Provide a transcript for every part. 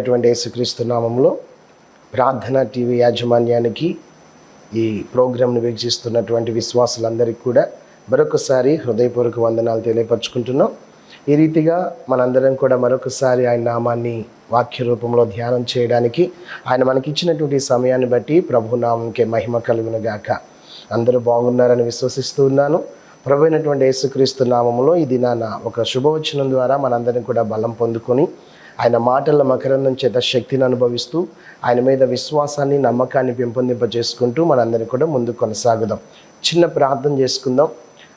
ప్రభువైనటువంటి యేసుక్రీస్తు నామంలో ప్రార్థన టీవీ యాజమాన్యానికి ఈ ప్రోగ్రాంను వీక్షిస్తున్నటువంటి విశ్వాసులందరికీ కూడా మరొకసారి హృదయపూర్వక వందనాలు తెలియపరచుకుంటున్నాం. ఈ రీతిగా మనందరం కూడా మరొకసారి ఆయన నామాన్ని వాక్య రూపంలో ధ్యానం చేయడానికి ఆయన మనకిచ్చినటువంటి సమయాన్ని బట్టి ప్రభునామంకే మహిమ కలుగునుగాక. అందరూ బాగున్నారని విశ్వసిస్తూ ఉన్నాను. ప్రభు అయినటువంటి యేసుక్రీస్తు నామంలో ఈ దినాన ఒక శుభవచనం ద్వారా మనందరం కూడా బలం పొందుకొని ఆయన మాటల మకరందం చేత శక్తిని అనుభవిస్తూ ఆయన మీద విశ్వాసాన్ని నమ్మకాన్ని పెంపొందింపజేసుకుంటూ మనందరం కూడా ముందు కొనసాగుదాం. చిన్న ప్రార్థన చేసుకుందాం.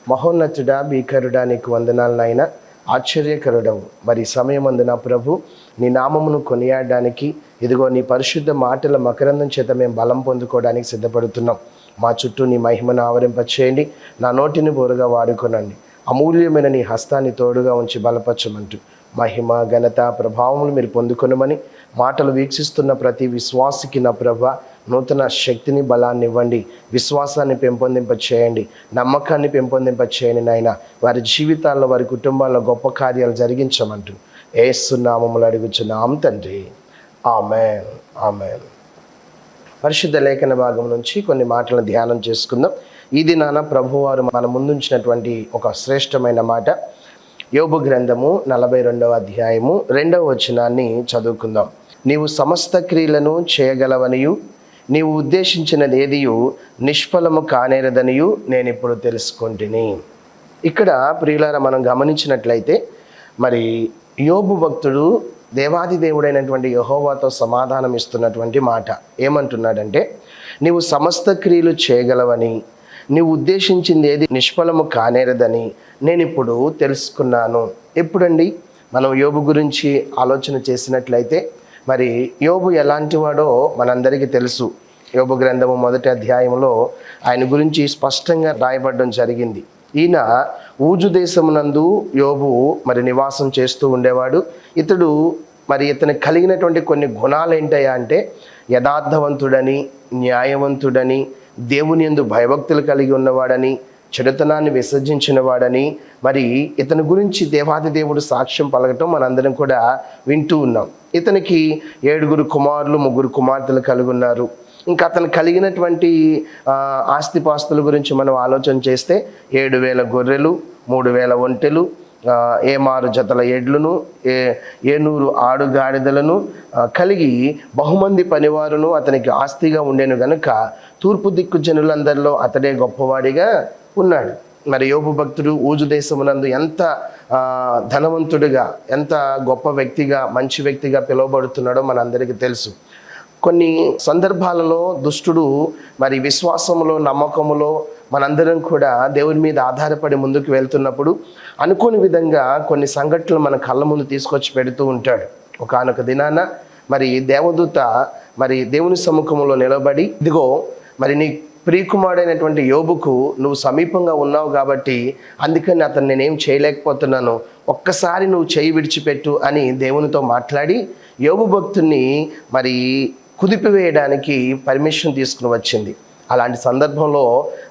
మహోన్నతుడా భీకరుడా నీకు వందనాలనైనా ఆశ్చర్యకరుడవు. మరి ఈ సమయం అందున ప్రభు నీ నామమును కొనియాడడానికి ఇదిగో నీ పరిశుద్ధ మాటల మకరందం చేత మేము బలం పొందుకోవడానికి సిద్ధపడుతున్నాం. మా చుట్టూ నీ మహిమను ఆవరింపచేయండి. నా నోటిని బోరుగా వాడుకొనండి. అమూల్యమైన నీ హస్తాన్ని తోడుగా ఉంచి బలపరచమంటూ మహిమ ఘనత ప్రభావములు మీరు పొందుకొనమని మాటలు వీక్షిస్తున్న ప్రతి విశ్వాసికి నా ప్రభ నూతన శక్తిని బలాన్ని ఇవ్వండి. విశ్వాసాన్ని పెంపొందింప చేయండి నమ్మకాన్ని పెంపొందింప చేయండి నాయన. వారి జీవితాల్లో వారి కుటుంబాల్లో గొప్ప కార్యాలు జరిగించమంటూ ఏసునామములు అడుగుచున్నాం తండ్రి. ఆమె ఆమె పరిశుద్ధ లేఖన భాగం నుంచి కొన్ని మాటలను ధ్యానం చేసుకుందాం. ఇది నాన్న ప్రభువారు మన ముందుంచినటువంటి ఒక శ్రేష్టమైన మాట యోబు గ్రంథము నలభై రెండవ అధ్యాయము రెండవ వచనాన్ని చదువుకుందాం. నీవు సమస్త క్రియలను చేయగలవనియు నీవు ఉద్దేశించినది ఏదియు నిష్ఫలము కానేరదనియు నేను ఇప్పుడు తెలుసుకుంటుని. ఇక్కడ ప్రియులార మనం గమనించినట్లయితే మరి యోబు భక్తుడు దేవాది దేవుడైనటువంటి యహోవాతో సమాధానం ఇస్తున్నటువంటి మాట ఏమంటున్నాడంటే నీవు సమస్త క్రియలు చేయగలవని నీవు ఉద్దేశించింది ఏది? నిష్ఫలము కానేరదని నేను ఇప్పుడు తెలుసుకున్నాను. ఎప్పుడండి? మనం యోబు గురించి ఆలోచన చేసినట్లయితే మరి యోబు ఎలాంటి వాడో మనందరికీ తెలుసు. యోబు గ్రంథము మొదటి అధ్యాయంలో ఆయన గురించి స్పష్టంగా రాయబడడం జరిగింది. ఈయన ఊజు దేశమునందు యోబు మరి నివాసం చేస్తూ ఉండేవాడు. ఇతడు మరి ఇతనికి కలిగినటువంటి కొన్ని గుణాలు ఏంటయ్యా అంటే యథార్థవంతుడని న్యాయవంతుడని దేవుని యందు భయభక్తులు కలిగి ఉన్నవాడని చెడుతనాన్ని విసర్జించిన వాడని మరి ఇతని గురించి దేవాది దేవుడు సాక్ష్యం పలకటం మనందరం కూడా వింటూ ఉన్నాం. ఇతనికి ఏడుగురు కుమారులు ముగ్గురు కుమార్తెలు కలిగి ఉన్నారు. ఇంకా అతను కలిగినటువంటి ఆస్తిపాస్తుల గురించి మనం ఆలోచన చేస్తే ఏడు వేల గొర్రెలు మూడు వేల ఒంటెలు ఏమారు జతల ఎడ్లను ఏ ఏనూరు ఆడు గాడిదలను కలిగి బహుమంది పనివారును అతనికి ఆస్తిగా ఉండేను గనుక తూర్పు దిక్కు జనులందరిలో అతడే గొప్పవాడిగా ఉన్నాడు. మరి యోబు భక్తుడు ఊజు దేశమునందు ఎంత ధనవంతుడిగా ఎంత గొప్ప వ్యక్తిగా మంచి వ్యక్తిగా పిలువబడుతున్నాడో మనందరికీ తెలుసు. కొన్ని సందర్భాలలో దుష్టుడు మరి విశ్వాసములో నమ్మకములో మనందరం కూడా దేవుని మీద ఆధారపడి ముందుకు వెళ్తున్నప్పుడు అనుకోని విధంగా కొన్ని సంఘటనలు మన కళ్ళ ముందు తీసుకొచ్చి పెడుతూ ఉంటాడు. ఒకానొక దినాన మరి దేవదూత మరి దేవుని సముఖంలో నిలబడి ఇదిగో మరి నీ ప్రియకుమారుడైనటువంటి యోబుకు నువ్వు సమీపంగా ఉన్నావు కాబట్టి అందుకని అతను నేనేం చేయలేకపోతున్నాను. ఒక్కసారి నువ్వు చేయి విడిచిపెట్టు అని దేవునితో మాట్లాడి యోబు భక్తుని మరి కుదిపివేయడానికి పర్మిషన్ తీసుకుని వచ్చింది. అలాంటి సందర్భంలో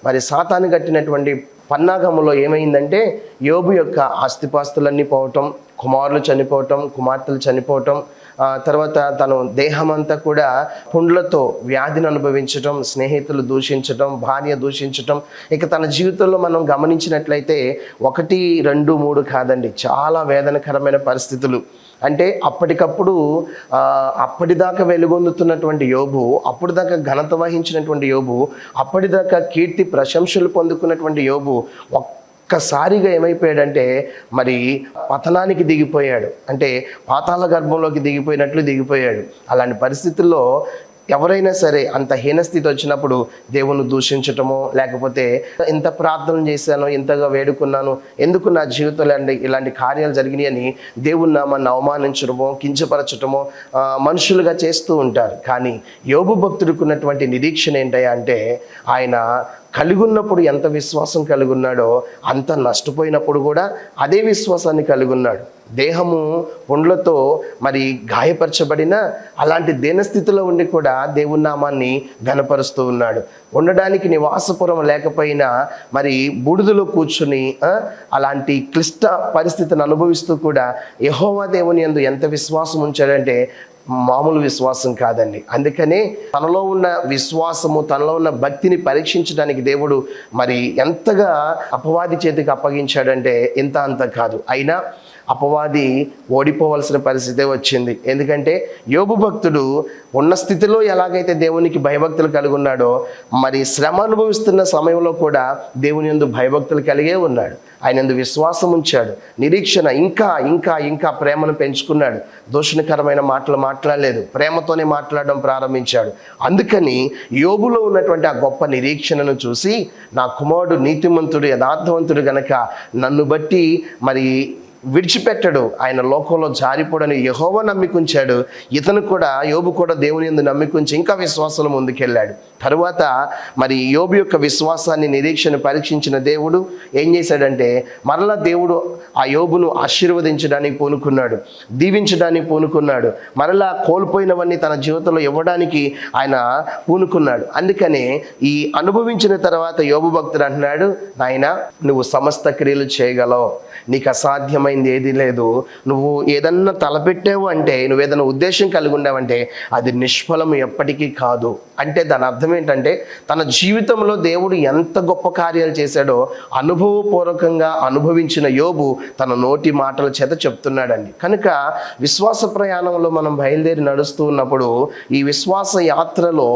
మరి సాతాను కట్టినటువంటి పన్నాగములో ఏమైందంటే యోబు యొక్క ఆస్తిపాస్తులన్నీ పోవటం కుమారులు చనిపోవటం కుమార్తెలు చనిపోవటం తర్వాత తను దేహమంతా కూడా పుండ్లతో వ్యాధిని అనుభవించటం స్నేహితులు దూషించటం భార్య దూషించటం. ఇక తన జీవితంలో మనం గమనించినట్లయితే ఒకటి రెండు మూడు కాదండి. చాలా వేదనకరమైన పరిస్థితులు. అంటే అప్పటికప్పుడు అప్పటిదాకా వెలుగొందుతున్నటువంటి యోబు అప్పటిదాకా ఘనత వహించినటువంటి యోబు అప్పటిదాకా కీర్తి ప్రశంసలు పొందుకున్నటువంటి యోబు ఒక్కసారిగా ఏమైపోయాడంటే మరి పతనానికి దిగిపోయాడు. అంటే పాతాళ గర్భంలోకి దిగిపోయినట్లు దిగిపోయాడు. అలాంటి పరిస్థితుల్లో ఎవరైనా సరే అంత హీనస్థితి వచ్చినప్పుడు దేవుని దూషించటమో లేకపోతే ఇంత ప్రార్థన చేశాను ఇంతగా వేడుకున్నాను ఎందుకు నా జీవితంలో ఇలాంటి కార్యాలు జరిగినాయని దేవుని నామాన్ని అవమానించడమో కించపరచటమో మనుషులుగా చేస్తూ ఉంటారు. కానీ యోగు భక్తుడికి ఉన్నటువంటి నిరీక్షణ ఏంటయ్యా అంటే ఆయన కలిగి ఉన్నప్పుడు ఎంత విశ్వాసం కలిగి ఉన్నాడో అంత నష్టపోయినప్పుడు కూడా అదే విశ్వాసాన్ని కలిగి ఉన్నాడు దేహము పుండ్లతో మరి గాయపరచబడిన అలాంటి దీనస్థితిలో ఉండి కూడా దేవుని నామాన్ని ఘనపరుస్తూ ఉన్నాడు. ఉండడానికి నివాసపురం లేకపోయినా మరి బూడిదలో కూర్చుని అలాంటి క్లిష్ట పరిస్థితిని అనుభవిస్తూ కూడా యహోవా దేవుని యందు ఎంత విశ్వాసం ఉంచాడంటే మామూలు విశ్వాసం కాదండి. అందుకనే తనలో ఉన్న విశ్వాసము తనలో ఉన్న భక్తిని పరీక్షించడానికి దేవుడు మరి ఎంతగా అపవాది చేతికి అప్పగించాడంటే ఇంత అంత కాదు. అయినా అపవాది ఓడిపోవలసిన పరిస్థితే వచ్చింది. ఎందుకంటే యోగు భక్తుడు ఉన్న స్థితిలో ఎలాగైతే దేవునికి భయభక్తులు కలిగి ఉన్నాడో మరి శ్రమ అనుభవిస్తున్న సమయంలో కూడా దేవుని యందు భయభక్తులు కలిగే ఉన్నాడు. ఆయన ఎందు విశ్వాసం ఉంచాడు. నిరీక్షణ ఇంకా ఇంకా ఇంకా ప్రేమను పెంచుకున్నాడు. దూషణకరమైన మాటలు మాట్లాడలేదు. ప్రేమతోనే మాట్లాడడం ప్రారంభించాడు. అందుకని యోగులో ఉన్నటువంటి ఆ గొప్ప నిరీక్షణను చూసి నా కుమారుడు నీతిమంతుడు యథార్థవంతుడు గనక నన్ను బట్టి మరి విడిచిపెట్టడు. ఆయన లోకంలో జారిపోడని యహోవ నమ్మికుంచాడు. ఇతను కూడా యోబు కూడా దేవుని ఎందు నమ్మికుంచి ఇంకా విశ్వాసంలో ముందుకెళ్ళాడు. తరువాత మరి యోబు యొక్క విశ్వాసాన్ని నిరీక్షణ పరీక్షించిన దేవుడు ఏం చేశాడంటే మరలా దేవుడు ఆ యోబును ఆశీర్వదించడానికి పూనుకున్నాడు దీవించడానికి పూనుకున్నాడు మరలా కోల్పోయినవన్నీ తన జీవితంలో ఇవ్వడానికి ఆయన పూనుకున్నాడు. అందుకనే ఈ అనుభవించిన తర్వాత యోబు భక్తుడు అంటున్నాడు నాయన నువ్వు సమస్త క్రియలు చేయగలవు. నీకు అర్థమైంది ఏది లేదు. నువ్వు ఏదన్నా తలపెట్టావు అంటే నువ్వు ఏదైనా ఉద్దేశం కలిగి ఉన్నావంటే అది నిష్ఫలం ఎప్పటికీ కాదు. అంటే దాని అర్థం ఏంటంటే తన జీవితంలో దేవుడు ఎంత గొప్ప కార్యాలు చేశాడో అనుభవపూర్వకంగా అనుభవించిన యోబు తన నోటి మాటల చేత చెప్తున్నాడండి. కనుక విశ్వాస ప్రయాణంలో మనం బయలుదేరి నడుస్తూ ఉన్నప్పుడు ఈ విశ్వాస యాత్రలో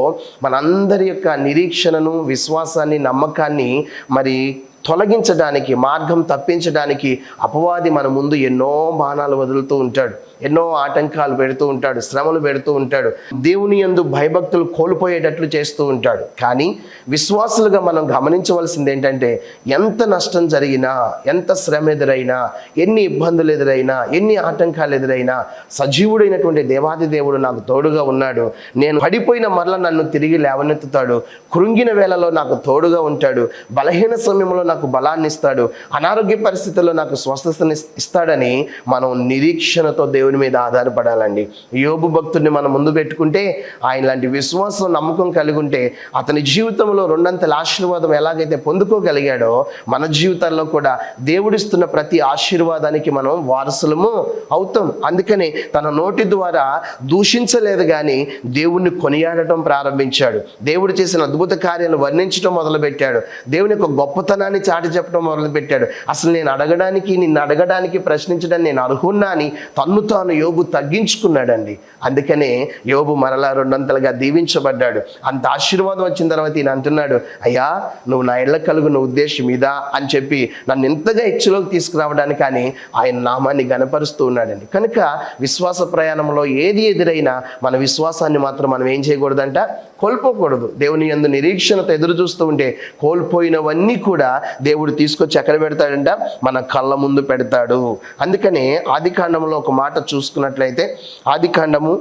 మనందరి యొక్క నిరీక్షణను విశ్వాసాన్ని నమ్మకాన్ని మరి తొలగించడానికి మార్గం తప్పించడానికి అపవాది మన ముందు ఎన్నో బాణాలు వదులుతూ ఉంటాడు. ఎన్నో ఆటంకాలు పెడుతూ ఉంటాడు శ్రమలు పెడుతూ ఉంటాడు. దేవుని యందు భయభక్తులు కోల్పోయేటట్లు చేస్తూ ఉంటాడు. కానీ విశ్వాసులుగా మనం గమనించవలసింది ఏంటంటే ఎంత నష్టం జరిగినా ఎంత శ్రమ ఎదురైనా ఎన్ని ఇబ్బందులు ఎదురైనా ఎన్ని ఆటంకాలు ఎదురైనా సజీవుడైనటువంటి దేవాది దేవుడు నాకు తోడుగా ఉన్నాడు. నేను పడిపోయిన మరల నన్ను తిరిగి లేవనెత్తుతాడు. కృంగిన వేళలో నాకు తోడుగా ఉంటాడు. బలహీన సమయంలో నాకు బలాన్ని ఇస్తాడు అనారోగ్య పరిస్థితుల్లో నాకు స్వస్థతని ఇస్తాడని మనం నిరీక్షణతో దేవుని మీద ఆధారపడాలండి. యోబు భక్తుడిని మనం ముందు పెట్టుకుంటే ఆయన లాంటి విశ్వాసం నమ్మకం కలిగి ఉంటే అతని జీవితంలో రెండంతల ఆశీర్వాదం ఎలాగైతే పొందుకోగలిగాడో మన జీవితాల్లో కూడా దేవుడిస్తున్న ప్రతి ఆశీర్వాదానికి మనం వారసులము అవుతాం. అందుకని తన నోటి ద్వారా దూషించలేదు కానీ దేవుణ్ణి కొనియాడటం ప్రారంభించాడు. దేవుడు చేసిన అద్భుత కార్యాలను వర్ణించడం మొదలుపెట్టాడు. దేవుని యొక్క గొప్పతనాన్ని చాటి చెప్పడం మొదలుపెట్టాడు. అసలు నేను అడగడానికి నిన్ను అడగడానికి ప్రశ్నించడం నేను అర్హున్నా అని తన్ను తాను యోబు తగ్గించుకున్నాడండి. అందుకనే యోబు మరలా రెండంతలుగా దీవించబడ్డాడు. అంత ఆశీర్వాదం వచ్చిన తర్వాత ఈయన అంటున్నాడు అయ్యా నువ్వు నా ఇళ్ళ కలుగున్న ఉద్దేశం ఇదా? అని చెప్పి నన్ను ఎంతగా హెచ్చులోకి తీసుకురావడానికి కానీ ఆయన నామాన్ని గనపరుస్తూ ఉన్నాడండి. కనుక విశ్వాస ప్రయాణంలో ఏది ఎదురైనా మన విశ్వాసాన్ని మాత్రం మనం ఏం చేయకూడదంట? కోల్పోకూడదు. దేవుని యందు నిరీక్షణతో ఎదురు చూస్తూ ఉంటే కోల్పోయినవన్నీ కూడా దేవుడు తీసుకొచ్చి ఎక్కడ పెడతాడంట? మన కళ్ళ ముందు పెడతాడు. అందుకనే ఆది ఒక మాట చూసుకున్నట్లయితే ఆదికాండము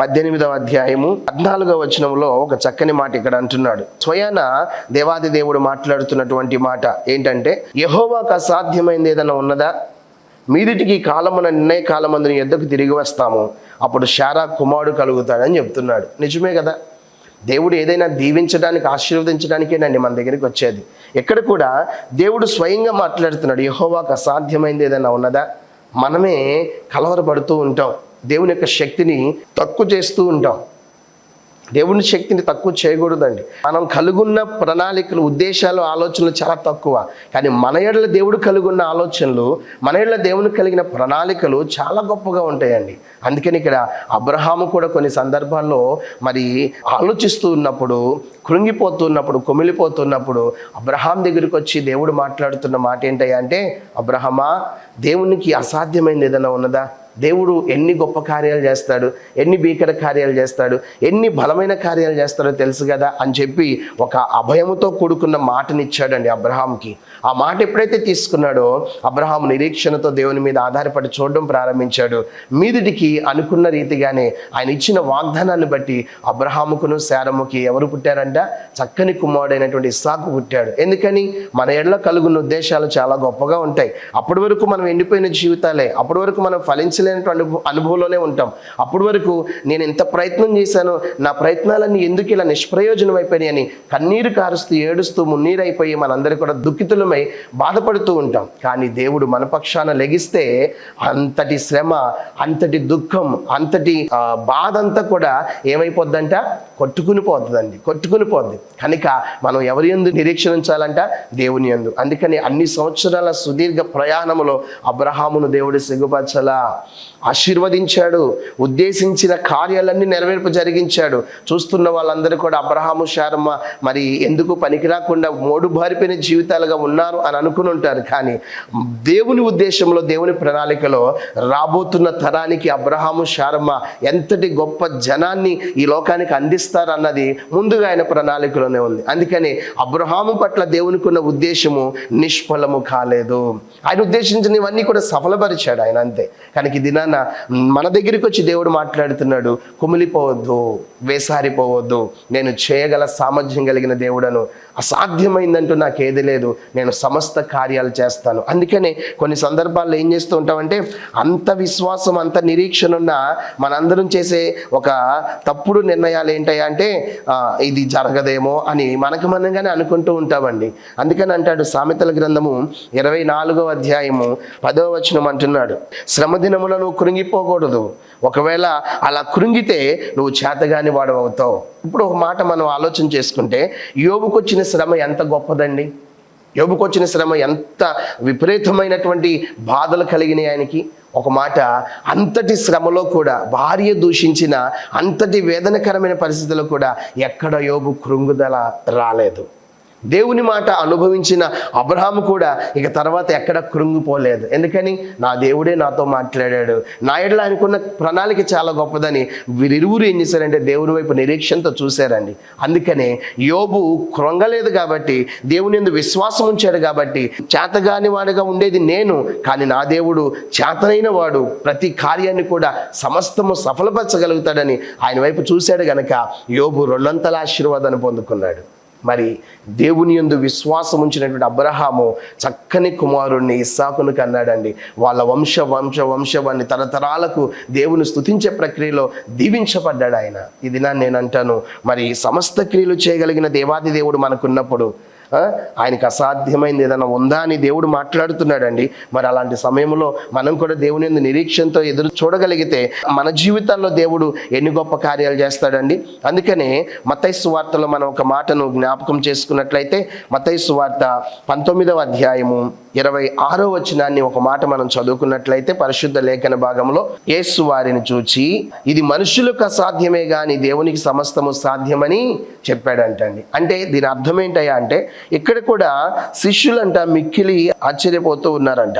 పద్దెనిమిదవ అధ్యాయము పద్నాలుగవ వచనంలో ఒక చక్కని మాట ఇక్కడ అంటున్నాడు. స్వయాన దేవాది దేవుడు మాట్లాడుతున్నటువంటి మాట ఏంటంటే యహోవాకు అసాధ్యమైంది ఏదైనా ఉన్నదా? మీదిటికి కాలమున నిర్ణయ కాలమందుని ఎద్దకు తిరిగి వస్తాము. అప్పుడు శారా కుమారుడు కలుగుతాడని చెప్తున్నాడు. నిజమే కదా? దేవుడు ఏదైనా దీవించడానికి ఆశీర్వదించడానికేనండి మన దగ్గరికి వచ్చేది? ఎక్కడ కూడా దేవుడు స్వయంగా మాట్లాడుతున్నాడు యహోవాకు అసాధ్యమైంది ఏదైనా ఉన్నదా? మనమే కలవరపడుతూ ఉంటాం. దేవుని యొక్క శక్తిని తక్కువ చేస్తూ ఉంటాం. దేవుని శక్తిని తక్కువ చేయకూడదండి. మనం కలుగున్న ప్రణాళికలు ఉద్దేశాలు ఆలోచనలు చాలా తక్కువ. కానీ మన ఎడల దేవుడు కలుగున్న ఆలోచనలు మన ఎడల దేవుని కలిగిన ప్రణాళికలు చాలా గొప్పగా ఉంటాయండి. అందుకని ఇక్కడ అబ్రహాము కూడా కొన్ని సందర్భాల్లో మరి ఆలోచిస్తూ ఉన్నప్పుడు కృంగిపోతున్నప్పుడు కుమిలిపోతున్నప్పుడు అబ్రహాం దగ్గరికి వచ్చి దేవుడు మాట్లాడుతున్న మాట ఏంటయ్యా అంటే అబ్రహమా దేవునికి అసాధ్యమైనది ఏదైనా ఉన్నదా? దేవుడు ఎన్ని గొప్ప కార్యాలు చేస్తాడు ఎన్ని భీకర కార్యాలు చేస్తాడు ఎన్ని బలమైన కార్యాలు చేస్తాడో తెలుసు కదా అని చెప్పి ఒక అభయముతో కూడుకున్న మాటనిచ్చాడండి అబ్రహాంకి ఆ మాట ఎప్పుడైతే తీసుకున్నాడో అబ్రహాం నిరీక్షణతో దేవుని మీద ఆధారపడి చూడడం ప్రారంభించాడు. మీదిటికి అనుకున్న రీతిగానే ఆయన ఇచ్చిన వాగ్దానాన్ని బట్టి అబ్రహాముకును శారముకి ఎవరు పుట్టారంట? చక్కని కుమారుడైనటువంటి ఇస్సాకు పుట్టాడు. ఎందుకని? మన ఎడలో కలుగున్న ఉద్దేశాలు చాలా గొప్పగా ఉంటాయి. అప్పటి వరకు మనం ఎండిపోయిన జీవితాలే అప్పటి వరకు మనం ఫలించ భరించలేనటువంటి అనుభవ- అనుభవంలోనే ఉంటాం. అప్పటి వరకు నేను ఎంత ప్రయత్నం చేశాను నా ప్రయత్నాలన్నీ ఎందుకు ఇలా నిష్ప్రయోజనం అయిపోయినాయి అని కన్నీరు కారుస్తూ ఏడుస్తూ మున్నీరైపోయి మనందరూ కూడా దుఃఖితులమై బాధపడుతూ ఉంటాం. కానీ దేవుడు మన పక్షాన లెగిస్తే అంతటి శ్రమ అంతటి దుఃఖం అంతటి బాధ అంతా కూడా ఏమైపోద్దంట? కొట్టుకుని పోతుందండి. కొట్టుకుని పోద్ది. కనుక మనం ఎవరి ఎందు నిరీక్షించాలంట దేవుని ఎందు అందుకని అన్ని సంవత్సరాల సుదీర్ఘ ప్రయాణములో అబ్రహామును దేవుడు సిగ్గుపరచలా. ఆశీర్వదించాడు ఉద్దేశించిన కార్యాలన్నీ నెరవేర్పు జరిగించాడు. చూస్తున్న వాళ్ళందరూ కూడా అబ్రహాము శారమ్మ మరి ఎందుకు పనికిరాకుండా మోడు బారిపోయిన జీవితాలుగా ఉన్నారు అని అనుకుని ఉంటారు. కానీ దేవుని ఉద్దేశంలో దేవుని ప్రణాళికలో రాబోతున్న తరానికి అబ్రహాము శారమ్మ ఎంతటి గొప్ప జనాన్ని ఈ లోకానికి అందిస్తారు అన్నది ముందుగా ఆయన ప్రణాళికలోనే ఉంది. అందుకని అబ్రహాము పట్ల దేవునికి ఉన్న ఉద్దేశము నిష్ఫలము కాలేదు. ఆయన ఉద్దేశించినవన్నీ కూడా సఫలపరిచాడు ఆయన అంతే. కానీ దినాన మన దగ్గరికి వచ్చి దేవుడు మాట్లాడుతున్నాడు కుమిలిపోవద్దు. వేసారిపోవద్దు. నేను చేయగల సామర్థ్యం కలిగిన దేవుడను. అసాధ్యమైందంటూ నాకు ఏది లేదు. నేను సమస్త కార్యాలు చేస్తాను. అందుకనే కొన్ని సందర్భాల్లో ఏం చేస్తూ ఉంటామంటే అంత విశ్వాసం అంత నిరీక్షణ ఉన్న మనందరం చేసే ఒక తప్పుడు నిర్ణయాలు ఏంటయ్యా అంటే ఇది జరగదేమో అని మనకు మనంగానే అనుకుంటూ ఉంటామండి. అందుకని అంటాడు సామెతల గ్రంథము ఇరవై నాలుగో అధ్యాయము పదో వచనం అంటున్నాడు. శ్రమ దినములను నువ్వు కృంగిపోకూడదు. ఒకవేళ అలా కృంగితే నువ్వు చేతగాని వాడు అవుతావు ఇప్పుడు ఒక మాట మనం ఆలోచన చేసుకుంటే యోబుకు వచ్చిన శ్రమ ఎంత గొప్పదండి? యోబుకు వచ్చిన శ్రమ ఎంత విపరీతమైనటువంటి బాధలు కలిగినాయి ఆయనకి? ఒక మాట అంతటి శ్రమలో కూడా భార్య దూషించిన అంతటి వేదనకరమైన పరిస్థితుల్లో కూడా ఎక్కడ యోబు కృంగుదల రాలేదు. దేవుని మాట అనుభవించిన అబ్రహాము కూడా ఇక తర్వాత ఎక్కడ కృంగిపోలేదు. ఎందుకని? నా దేవుడే నాతో మాట్లాడాడు. నా ఎడల ప్రణాళిక చాలా గొప్పదని వీరిరువురు ఏం చేశారంటే దేవుని వైపు నిరీక్షణతో చూశారండి. అందుకనే యోబు కృంగలేదు కాబట్టి దేవుని ఎందు విశ్వాసం ఉంచాడు కాబట్టి చేతగాని వాడిగా ఉండేది నేను కానీ నా దేవుడు చేతనైన వాడు ప్రతి కార్యాన్ని కూడా సమస్తము సఫలపరచగలుగుతాడని ఆయన వైపు చూశాడు గనక యోబు రెండంతల ఆశీర్వాదాన్ని పొందుకున్నాడు. మరి దేవుని యందు విశ్వాసం ఉంచినటువంటి అబ్రహాము చక్కని కుమారుణ్ణి ఇస్సాకును కన్నాడండి. వాళ్ళ వంశ వంశ వంశవాన్ని తరతరాలకు దేవుని స్థుతించే ప్రక్రియలో దీవించబడ్డాడు ఆయన. ఇది నా నేను అంటాను మరి సమస్త క్రియలు చేయగలిగిన దేవాది దేవుడు మనకున్నప్పుడు ఆయనకు అసాధ్యమైంది ఏదైనా ఉందా అని దేవుడు మాట్లాడుతున్నాడండి. మరి అలాంటి సమయంలో మనం కూడా దేవుని నిరీక్షణతో ఎదురు చూడగలిగితే మన జీవితాల్లో దేవుడు ఎన్ని గొప్ప కార్యాలు చేస్తాడండి. అందుకనే మతైసు వార్తలో మనం ఒక మాటను జ్ఞాపకం చేసుకున్నట్లయితే మతైసు వార్త పంతొమ్మిదవ అధ్యాయము ఇరవై ఆరో వచనాన్ని ఒక మాట మనం చదువుకున్నట్లయితే పరిశుద్ధ లేఖన భాగంలో యేసు వారిని చూచి ఇది మనుషులకు అసాధ్యమే గాని దేవునికి సమస్తము సాధ్యమని చెప్పాడంటండి. అంటే దీని అర్థం ఏంటయ్యా అంటే ఇక్కడ కూడా శిష్యులంట మిక్కిలి ఆశ్చర్యపోతూ ఉన్నారంట.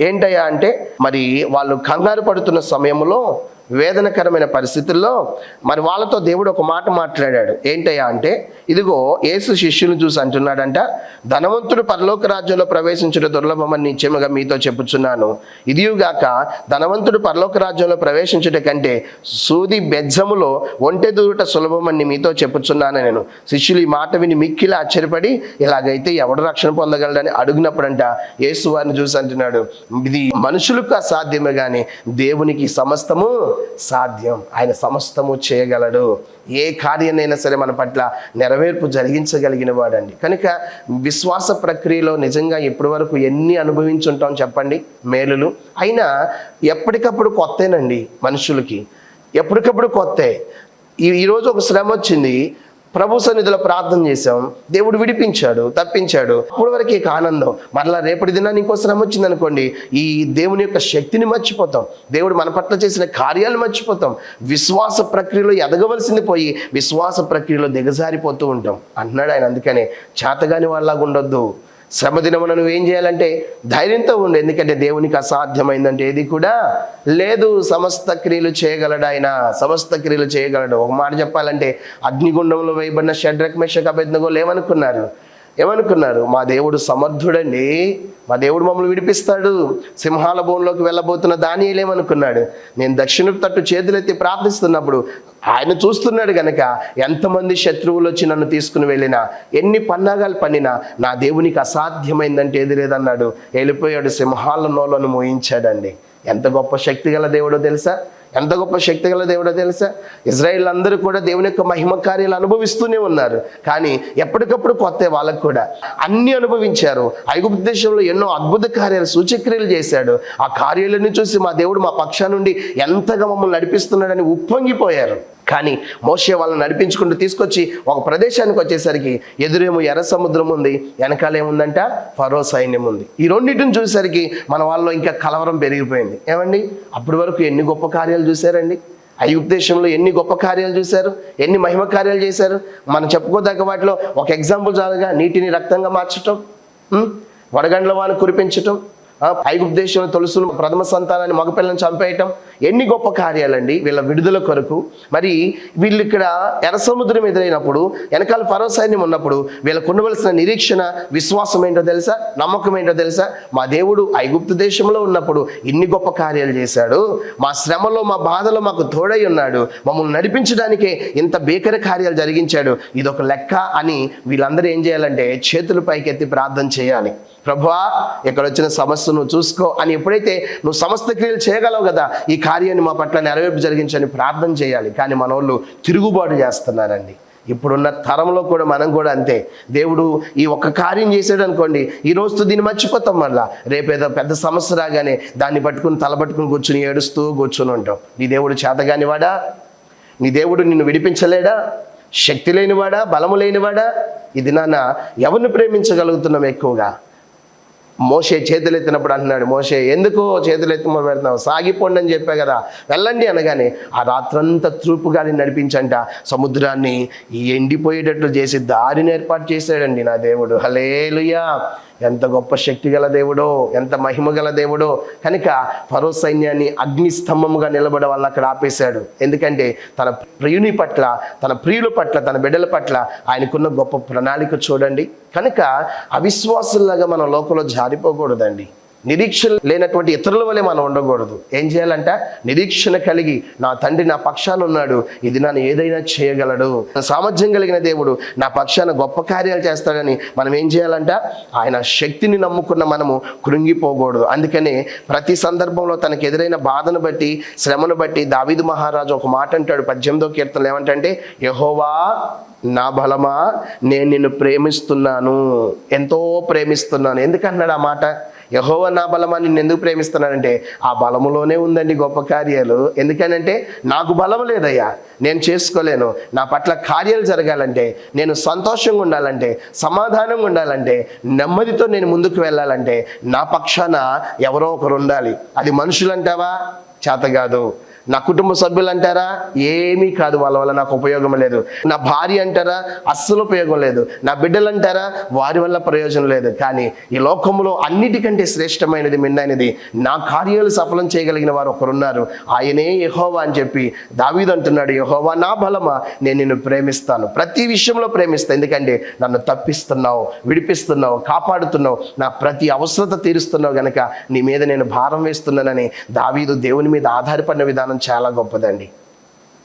ఏంటయ్యా అంటే మరి వాళ్ళు కంగారు పడుతున్న సమయంలో వేదనకరమైన పరిస్థితుల్లో మరి వాళ్ళతో దేవుడు ఒక మాట మాట్లాడాడు. ఏంటయ్యా అంటే ఇదిగో యేసు శిష్యుని చూసి అంటున్నాడంట ధనవంతుడు పరలోక రాజ్యంలో ప్రవేశించడం దుర్లభమని నిత్యముగా మీతో చెప్పుచున్నాను. ఇదియుగాక ధనవంతుడు పరలోక రాజ్యంలో ప్రవేశించుట కంటే సూది బెజ్జములో ఒంటె దూరుట సులభమని మీతో చెప్పుచున్నాను నేను. శిష్యులు ఈ మాట విని మిక్కిలా ఆశ్చర్యపడి ఇలాగైతే ఎవడు రక్షణ పొందగలడని అడిగినప్పుడంట యేసు వారిని చూసి అంటున్నాడు. ఇది మనుషులకు అసాధ్యమే కానీ దేవునికి సమస్తము సాధ్యం. ఆయన సమస్తము చేయగలడు. ఏ కార్యనైనా సరే మన పట్ల నెరవేర్పు జరిగించగలిగిన వాడండి. కనుక విశ్వాస ప్రక్రియలో నిజంగా ఇప్పటి వరకు ఎన్ని అనుభవించుంటాం చెప్పండి? మేలులు. అయినా ఎప్పటికప్పుడు కొత్తేనండి మనుషులకి. ఎప్పటికప్పుడు కొత్తే. ఈ ఈరోజు ఒక శ్రమ వచ్చింది. ప్రభు సన్నిధిలో ప్రార్థన చేశాం. దేవుడు విడిపించాడు తప్పించాడు. అప్పుడు వరకు ఇక ఆనందం. మరలా రేపటి దినాన్ని ఇంకో శ్రమ వచ్చింది అనుకోండి ఈ దేవుని యొక్క శక్తిని మర్చిపోతాం. దేవుడు మన పట్ల చేసిన కార్యాలు మర్చిపోతాం. విశ్వాస ప్రక్రియలో ఎదగవలసింది పోయి విశ్వాస ప్రక్రియలో దిగజారిపోతూ ఉంటాం. అన్నాడు ఆయన. అందుకనే చేతగాని వాళ్ళలాగా ఉండొద్దు. శ్రమ దినమున నువ్వు ఏం చేయాలంటే ధైర్యంతో ఉండు. ఎందుకంటే దేవునికి అసాధ్యమైందంటే ఏది కూడా లేదు. సమస్త క్రియలు చేయగలడు ఆయన. సమస్త క్రియలు చేయగలడు. ఒక మాట చెప్పాలంటే అగ్నిగుండంలో వేయబడిన షడ్రక్ మెషక్ అభ్యర్థగోలు ఏమనుకున్నారు ఏమనుకున్నారు? మా దేవుడు సమర్థుడండి మా దేవుడు మమ్మల్ని విడిపిస్తాడు. సింహాల భూమిలోకి వెళ్ళబోతున్న దాని ఏమనుకున్నాడు? నేను దక్షిణ తట్టు చేతులెత్తి ప్రార్థిస్తున్నప్పుడు ఆయన చూస్తున్నాడు గనక ఎంతమంది శత్రువులు వచ్చి నన్ను తీసుకుని వెళ్ళినా ఎన్ని పన్నాగాలు పన్నినా నా దేవునికి అసాధ్యమైందంటే ఏది లేదన్నాడు. వెళ్ళిపోయాడు సింహాల నోలను మోయించాడండి. ఎంత గొప్ప శక్తి గల దేవుడో తెలుసా? ఎంత గొప్ప శక్తి గల దేవుడో తెలుసా? ఇజ్రాయిల్ అందరూ కూడా దేవుని యొక్క మహిమ కార్యాలు అనుభవిస్తూనే ఉన్నారు. కానీ ఎప్పటికప్పుడు కొత్త వాళ్ళకు కూడా అన్ని అనుభవించారు. ఐగుప్త దేశంలో ఎన్నో అద్భుత కార్యాలు సూచక్రియలు చేశాడు. ఆ కార్యాలన్నీ చూసి మా దేవుడు మా పక్షా నుండి ఎంతగా మమ్మల్ని నడిపిస్తున్నాడని ఉప్పొంగిపోయారు. కానీ మోసే వాళ్ళని నడిపించుకుంటూ తీసుకొచ్చి ఒక ప్రదేశానికి వచ్చేసరికి ఎదురేమో ఎర్ర సముద్రం ఉంది వెనకాల ఏముందంట? ఫరో సైన్యం ఉంది. ఈ రెండింటిని చూసేసరికి మన వాళ్ళలో ఇంకా కలవరం పెరిగిపోయింది. ఏమండి? అప్పటి వరకు ఎన్ని గొప్ప కార్యాలు చూశారండి? ఐగుప్తు దేశంలో ఎన్ని గొప్ప కార్యాలు చూశారు? ఎన్ని మహిమ కార్యాలు చేశారు? మనం చెప్పుకోదగ్గ వాటిలో ఒక ఎగ్జాంపుల్ చాలుగా నీటిని రక్తంగా మార్చటం వడగండ్ల వాన కురిపించటం ఐగుప్ దేశంలో తొలుసులు ప్రథమ సంతానాన్ని మగపిల్లని చంపేయటం ఎన్ని గొప్ప కార్యాలండి వీళ్ళ విడుదల కొరకు. మరి వీళ్ళు ఇక్కడ ఎర్ర సముద్రం ఎదురైనప్పుడు వెనకాల ఫరో సైన్యం ఉన్నప్పుడు వీళ్ళకు ఉండవలసిన నిరీక్షణ విశ్వాసం ఏంటో తెలుసా? నమ్మకం ఏంటో తెలుసా? మా దేవుడు ఐగుప్తు దేశంలో ఉన్నప్పుడు ఇన్ని గొప్ప కార్యాలు చేశాడు. మా శ్రమలో మా బాధలో మాకు తోడై ఉన్నాడు. మమ్మల్ని నడిపించడానికే ఇంత భీకర కార్యాలు జరిగించాడు. ఇదొక లెక్క అని వీళ్ళందరూ ఏం చేయాలంటే చేతులు పైకెత్తి ప్రార్థన చేయాలి. ప్రభువా ఇక్కడ వచ్చిన సమస్య నువ్వు చూసుకో అని ఎప్పుడైతే నువ్వు సమస్త క్రియలు చేయగలవు కదా ఈ కార్యాన్ని మా పట్ల నెరవేర్పు జరిగించని ప్రార్థన చేయాలి. కానీ మన వాళ్ళు తిరుగుబాటు చేస్తున్నారండి. ఇప్పుడున్న తరంలో కూడా మనం కూడా అంతే. దేవుడు ఈ ఒక్క కార్యం చేసాడు అనుకోండి ఈ రోజుతో దీన్ని మర్చిపోతాం మళ్ళా. రేపేదో పెద్ద సమస్య రాగానే దాన్ని పట్టుకుని తల పట్టుకుని కూర్చుని ఏడుస్తూ కూర్చుని ఉంటాం. నీ దేవుడు చేతగానివాడా? నీ దేవుడు నిన్ను విడిపించలేడా? శక్తి లేనివాడా? బలము లేనివాడా? ఇది నాన్న ఎవరిని ప్రేమించగలుగుతున్నాం ఎక్కువగా? మోషే చేతులు ఎత్తినప్పుడు అంటున్నాడు మోషే ఎందుకు చేతులు ఎత్తి మొదలు పెడుతున్నావు సాగిపోండి అని చెప్పా కదా. వెళ్ళండి అనగానే ఆ రాత్రంతా తూర్పు గాలిని నడిపించంట. సముద్రాన్ని ఎండిపోయేటట్లు చేసి దారిని ఏర్పాటు చేశాడండి నా దేవుడు. హలేలుయా ఎంత గొప్ప శక్తి గల దేవుడో ఎంత మహిమ గల దేవుడో. కనుక ఫరో సైన్యాన్ని అగ్నిస్తంభముగా నిలబడ వల్ల అక్కడ ఆపేశాడు. ఎందుకంటే తన ప్రియుని పట్ల తన ప్రియుల పట్ల తన బిడ్డల పట్ల ఆయనకున్న గొప్ప ప్రణాళిక చూడండి. కనుక అవిశ్వాసులాగా మన లోకంలో జారిపోకూడదండి. నిరీక్షణ లేనటువంటి ఇతరుల వలె మనం ఉండకూడదు. ఏం చేయాలంటే? నిరీక్షణ కలిగి నా తండ్రి నా పక్షాన ఉన్నాడు. ఇది నన్ను ఏదైనా చేయగలడు. సామర్థ్యం కలిగిన దేవుడు నా పక్షాన గొప్ప కార్యాలు చేస్తాడని మనం ఏం చేయాలంట? ఆయన శక్తిని నమ్ముకున్న మనము కృంగిపోకూడదు. అందుకనే ప్రతి సందర్భంలో తనకు ఎదురైన బాధను బట్టి శ్రమను బట్టి దావీదు మహారాజు ఒక మాట అంటాడు. పద్దెనిమిదో కీర్తనలు ఏమంటంటే యహోవా నా బలమా? నేను నిన్ను ప్రేమిస్తున్నాను. ఎంతో ప్రేమిస్తున్నాను. ఎందుకన్నాడు ఆ మాట? యహోవ నా బలమాన్ని నేను ఎందుకు ప్రేమిస్తున్నానంటే ఆ బలములోనే ఉందండి గొప్ప కార్యాలు. ఎందుకనంటే నాకు బలం లేదయ్యా. నేను చేసుకోలేను. నా పట్ల కార్యాలు జరగాలంటే నేను సంతోషంగా ఉండాలంటే సమాధానంగా ఉండాలంటే నెమ్మదితో నేను ముందుకు వెళ్ళాలంటే నా పక్షాన ఎవరో ఒకరు ఉండాలి. అది మనుషులు అంటావా చేత కాదు. నా కుటుంబ సభ్యులు అంటారా? ఏమీ కాదు వాళ్ళ వల్ల నాకు ఉపయోగం లేదు. నా భార్య అంటారా? అస్సలు ఉపయోగం లేదు. నా బిడ్డలు అంటారా? వారి వల్ల ప్రయోజనం లేదు. కానీ ఈ లోకంలో అన్నిటికంటే శ్రేష్టమైనది మిన్నైనది నా కార్యాలు సఫలం చేయగలిగిన వారు ఒకరున్నారు. ఆయనే యహోవా అని చెప్పి దావీదు అంటున్నాడు యహోవా నా బలమా? నేను నిన్ను ప్రేమిస్తాను. ప్రతి విషయంలో ప్రేమిస్తాను ఎందుకంటే నన్ను తప్పిస్తున్నావు విడిపిస్తున్నావు కాపాడుతున్నావు. నా ప్రతి అవసరత తీరుస్తున్నావు గనక నీ మీద నేను భారం వేస్తున్నానని దావీదు దేవుని మీద ఆధారపడిన విధానం చాలా గొప్పదండి.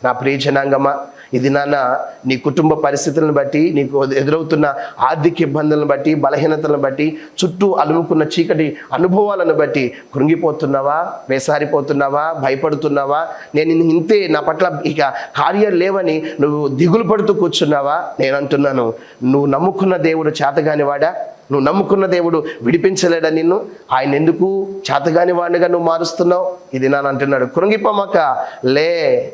నా ప్రియజనాంగమా ఇది నాన్న నీ కుటుంబ పరిస్థితులను బట్టి నీకు ఎదురవుతున్న ఆర్థిక ఇబ్బందులను బట్టి బలహీనతలను బట్టి చుట్టూ అలుముకున్న చీకటి అనుభవాలను బట్టి కృంగిపోతున్నావా వేసారిపోతున్నావా భయపడుతున్నావా? నేను ఇంతే నా పట్ల ఇక కార్యాలు లేవని నువ్వు దిగులు పడుతూ కూర్చున్నావా? నేను అంటున్నాను నువ్వు నమ్ముకున్న దేవుడు చేతగాని వాడా నువ్వు నమ్ముకున్న దేవుడు విడిపించలేడా నిన్ను? ఆయన ఎందుకు చేతగాని వాడినిగా నువ్వు మారుస్తున్నావు? ఇది నాన్న అంటున్నాడు. కృంగిపోమాక లే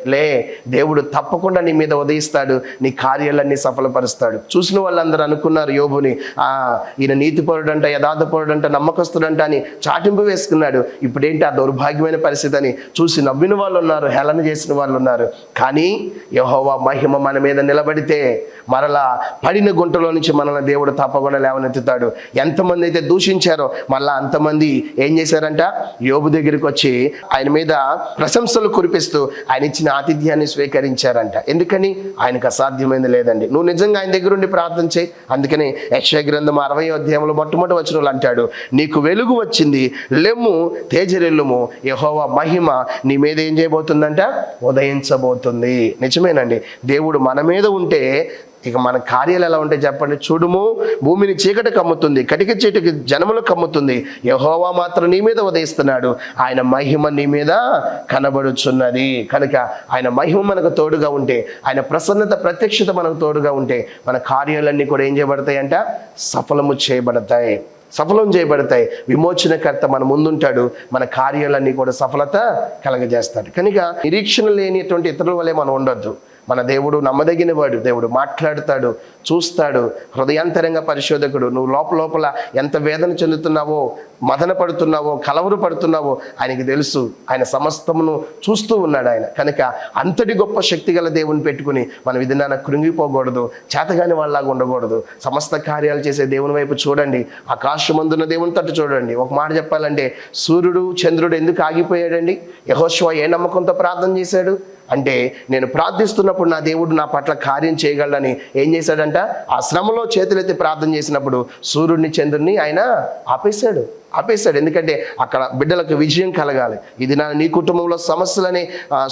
లే దేవుడు తప్పకుండా నీ మీద ఉదయిస్తాడు. నీ కార్యాలన్నీ సఫలపరుస్తాడు. చూసిన వాళ్ళందరూ అనుకున్నారు యోబుని. ఆ ఈయన నీతిపరుడంట యథార్థపరుడంట నమ్మకస్తుడంట అని చాటింపు వేసుకున్నాడు. ఇప్పుడేంటి ఆ దౌర్భాగ్యమైన పరిస్థితి అని చూసి నవ్విన వాళ్ళు ఉన్నారు హేళన చేసిన వాళ్ళు ఉన్నారు కానీ యహోవా మహిమ మన మీద నిలబడితే మరలా పడిన గుంటలో నుంచి మనల్ని దేవుడు తప్పకుండా లేవనెత్తుతాడు. ఎంతమంది అయితే దూషించారో మళ్ళా అంతమంది ఏం చేశారంట? యోబు దగ్గరికి వచ్చి ఆయన మీద ప్రశంసలు కురిపిస్తూ ఆయన ఇచ్చిన ఆతిథ్యాన్ని స్వీకరించారంట. ఎందుకని? ఆయనకు అసాధ్యమైంది లేదండి. నువ్వు నిజంగా ఆయన దగ్గర ఉండి ప్రార్థన చేయి. అందుకని యక్ష గ్రంథం అరవై అధ్యాయంలో మొట్టమొదటి వచనంలో అంటాడు నీకు వెలుగు వచ్చింది. లెమ్ము తేజరెల్లుము. యహోవా మహిమ నీ మీద ఏం చేయబోతుందంట? ఉదయించబోతుంది. నిజమేనండి. దేవుడు మన మీద ఉంటే ఇక మన కార్యాలు ఎలా ఉంటాయి చెప్పండి? చూడుము భూమిని చీకటి కమ్ముతుంది కటిక చీటికి జనములు కమ్ముతుంది. యహోవా మాత్రం నీ మీద ఉదయిస్తున్నాడు. ఆయన మహిమ నీ మీద కనబడుచున్నది. కనుక ఆయన మహిమ మనకు తోడుగా ఉంటే ఆయన ప్రసన్నత ప్రత్యక్షత మనకు తోడుగా ఉంటే మన కార్యాలన్నీ కూడా ఏం చేయబడతాయంట? సఫలము చేయబడతాయి. సఫలం చేయబడతాయి. విమోచనకర్త మన ముందుంటాడు. మన కార్యాలన్నీ కూడా సఫలత కలగజేస్తాడు. కనుక నిరీక్షణ లేనిటువంటి ఇతరుల వల్లే మనం ఉండొద్దు. మన దేవుడు నమ్మదగిన వాడు దేవుడు మాట్లాడతాడు చూస్తాడు హృదయాంతరంగా పరిశోధకుడు. నువ్వు లోపల లోపల ఎంత వేదన చెందుతున్నావో మదన పడుతున్నావో కలవరు పడుతున్నావో ఆయనకి తెలుసు. ఆయన సమస్తమును చూస్తూ ఉన్నాడు ఆయన. కనుక అంతటి గొప్ప శక్తి గల దేవుని పెట్టుకుని మనం ఇది నాన్న కృంగిపోకూడదు చేతగాని వాళ్ళలాగా ఉండకూడదు. సమస్త కార్యాలు చేసే దేవుని వైపు చూడండి. ఆకాశమందున్న దేవుని తట్టు చూడండి. ఒక మాట చెప్పాలంటే సూర్యుడు చంద్రుడు ఎందుకు ఆగిపోయాడండి? యహోశ్వ ఏ నమ్మకంతో ప్రార్థన చేశాడు? అంటే నేను ప్రార్థిస్తున్నప్పుడు నా దేవుడు నా పట్ల కార్యం చేయగలని ఏం చేశాడంట? ఆ శ్రమలో చేతులెత్తి ప్రార్థన చేసినప్పుడు సూర్యుడిని చంద్రుడిని ఆయన ఆపేశాడు. ఆపేశాడు. ఎందుకంటే అక్కడ బిడ్డలకు విజయం కలగాలి. ఇది నా నీ కుటుంబంలో సమస్యలని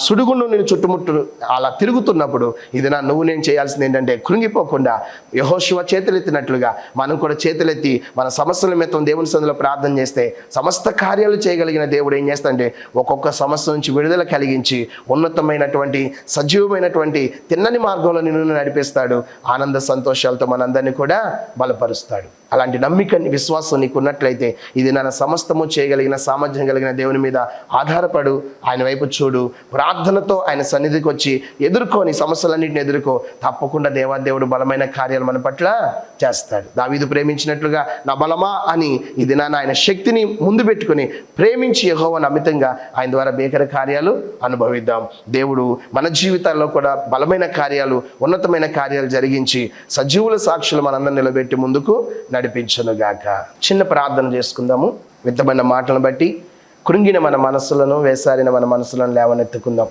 సుడుగుండు సుడిగుండు నేను చుట్టుముట్టు అలా తిరుగుతున్నప్పుడు ఇది నా నువ్వు నేను చేయాల్సింది ఏంటంటే కృంగిపోకుండా యహోశివ చేతులెత్తినట్లుగా మనం కూడా చేతులెత్తి మన సమస్యల మిత్రం దేవుని సందులో ప్రార్థన చేస్తే సమస్త కార్యాలు చేయగలిగిన దేవుడు ఏం చేస్తాడంటే ఒక్కొక్క సమస్య నుంచి విడుదల కలిగించి ఉన్నతమైనటువంటి సజీవమైనటువంటి తిన్నని మార్గంలో నిన్ను నడిపిస్తాడు. ఆనంద సంతోషాలతో మనందరినీ కూడా బలపరుస్తాడు. అలాంటి నమ్మిక విశ్వాసం నీకు ఉన్నట్లయితే ఇది నా సమస్తము చేయగలిగిన సామర్థ్యం కలిగిన దేవుని మీద ఆధారపడు ఆయన వైపు చూడు. ప్రార్థనతో ఆయన సన్నిధికి వచ్చి ఎదుర్కొని సమస్యలన్నింటిని ఎదుర్కో. తప్పకుండా దేవాదేవుడు బలమైన కార్యాలు మన పట్ల చేస్తాడు. దావీదు ప్రేమించినట్లుగా నా బలమా అని ఇది నాన్న ఆయన శక్తిని ముందు పెట్టుకుని ప్రేమించి యహోవను అమితంగా ఆయన ద్వారా భీకర కార్యాలు అనుభవిద్దాం. దేవుడు మన జీవితాల్లో కూడా బలమైన కార్యాలు ఉన్నతమైన కార్యాలు జరిగించి సజీవుల సాక్షులు మనందరం నిలబెట్టి ముందుకు నడిపించునుగాక చిన్న ప్రార్థన చేసుకుందాము. విత్తబడిన మాటలను బట్టి కృంగిన మన మనసులను వేసారిన మన మనసులను లేవనెత్తుకుందాం.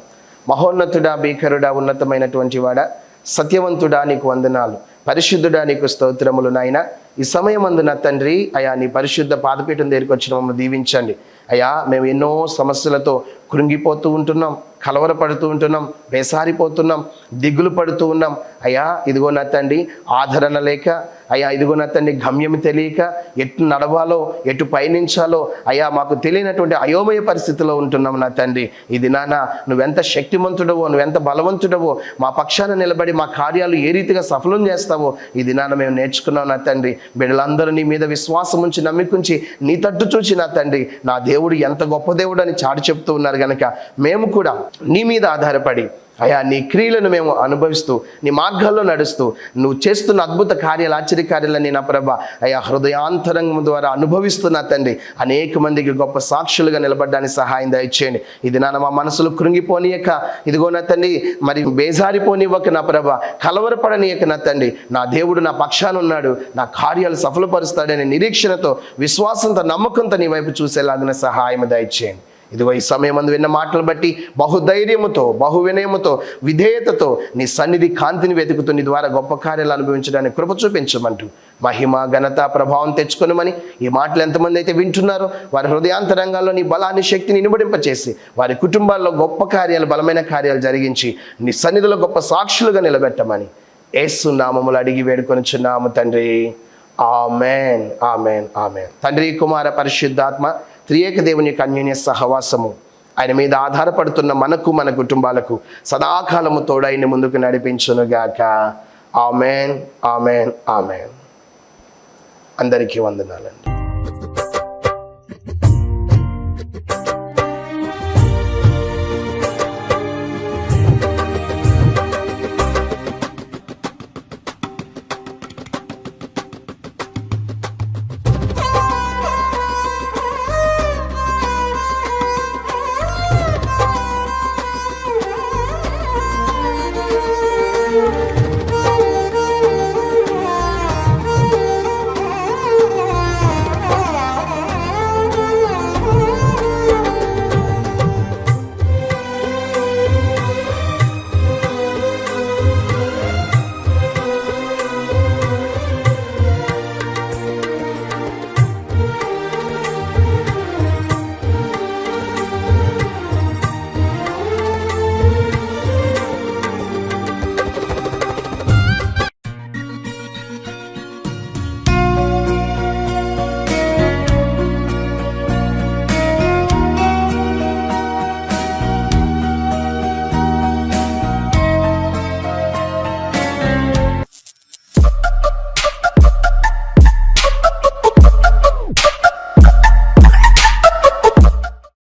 మహోన్నతుడా భీకరుడా ఉన్నతమైనటువంటి వాడా సత్యవంతుడా నీకు వందనాలు. పరిశుద్ధుడా నీకు స్తోత్రములు నాయన. ఈ సమయం అందున తండ్రి అయా నీ పరిశుద్ధ పాదపీఠం దగ్గరికి వచ్చిన మమ్మల్ని దీవించండి. అయ్యా మేము ఎన్నో సమస్యలతో కృంగిపోతూ ఉంటున్నాం. కలవరపడుతూ ఉంటున్నాం బేసారిపోతున్నాం దిగులు పడుతూ ఉన్నాం. అయ్యా ఇదిగో నా తండ్రి ఆదరణ లేక అయ్యా ఇదిగో నా తండ్రి గమ్యం తెలియక ఎటు నడవాలో ఎటు పయనించాలో అయ్యా మాకు తెలియనటువంటి అయోమయ పరిస్థితిలో ఉంటున్నాం నా తండ్రి. ఇది నాన్న నువ్వెంత శక్తిమంతుడవో నువ్వెంత బలవంతుడవో మా పక్షాన నిలబడి మా కార్యాలు ఏ రీతిగా సఫలం చేస్తావో ఇది నాన్న మేము నేర్చుకున్నాం నా తండ్రి. బిడ్డలందరూ నీ మీద విశ్వాసం ఉంచి నమ్మికుంచి నీ తట్టు చూచి నా తండ్రి. నా దేవుడు ఎంత గొప్ప దేవుడు అని చాటి చెప్తూ ఉన్నారు కనుక మేము కూడా నీ మీద ఆధారపడి. అయా నీ క్రియలను మేము అనుభవిస్తూ నీ మార్గాల్లో నడుస్తూ నువ్వు చేస్తున్న అద్భుత కార్యాలు ఆశ్చర్య కార్యాలని నా ప్రభ అయా హృదయాంతరంగం ద్వారా అనుభవిస్తున్న తండ్రి అనేక మందికి గొప్ప సాక్షులుగా నిలబడడానికి సహాయం దయచేయండి. ఇది నాన్న మా మనసులు కృంగిపోనీయక. ఇదిగో నా తండ్రి మరి బేజారిపోనివ్వక నా ప్రభ కలవరపడనీయక నా తండ్రి. నా దేవుడు నా పక్షాన ఉన్నాడు నా కార్యాలు సఫలపరుస్తాడనే నిరీక్షణతో విశ్వాసంతో నమ్మకంతో నీ వైపు చూసేలాగిన సహాయం దయచేయండి. ఇదిగో ఈ సమయం అందు విన్న మాటలు బట్టి బహుధైర్యముతో బహు వినయముతో విధేయతతో నీ సన్నిధి కాంతిని వెతుకుతూ నీ ద్వారా గొప్ప కార్యాలు అనుభవించడానికి కృప చూపించమంటూ మహిమ ఘనత ప్రభావం తెచ్చుకొనమని ఈ మాటలు ఎంతమంది అయితే వింటున్నారో వారి హృదయాంతరంగాల్లో నీ బలాన్ని శక్తిని ఇనుబడింపచేసి వారి కుటుంబాల్లో గొప్ప కార్యాలు బలమైన కార్యాలు జరిగించి నీ సన్నిధిలో గొప్ప సాక్షులుగా నిలబెట్టమని ఏసు నామములు అడిగి వేడుకొనిచున్నాము తండ్రి. Amen amen amen. తండ్రి కుమార పరిశుద్ధాత్మ త్రియేక దేవుని యొక్క అన్యోన్య సహవాసము. ఆయన మీద ఆధారపడుతున్న మనకు మన కుటుంబాలకు సదాకాలము తోడైన ముందుకు నడిపించునుగాక. Amen amen amen. అందరికీ వందనాలండి.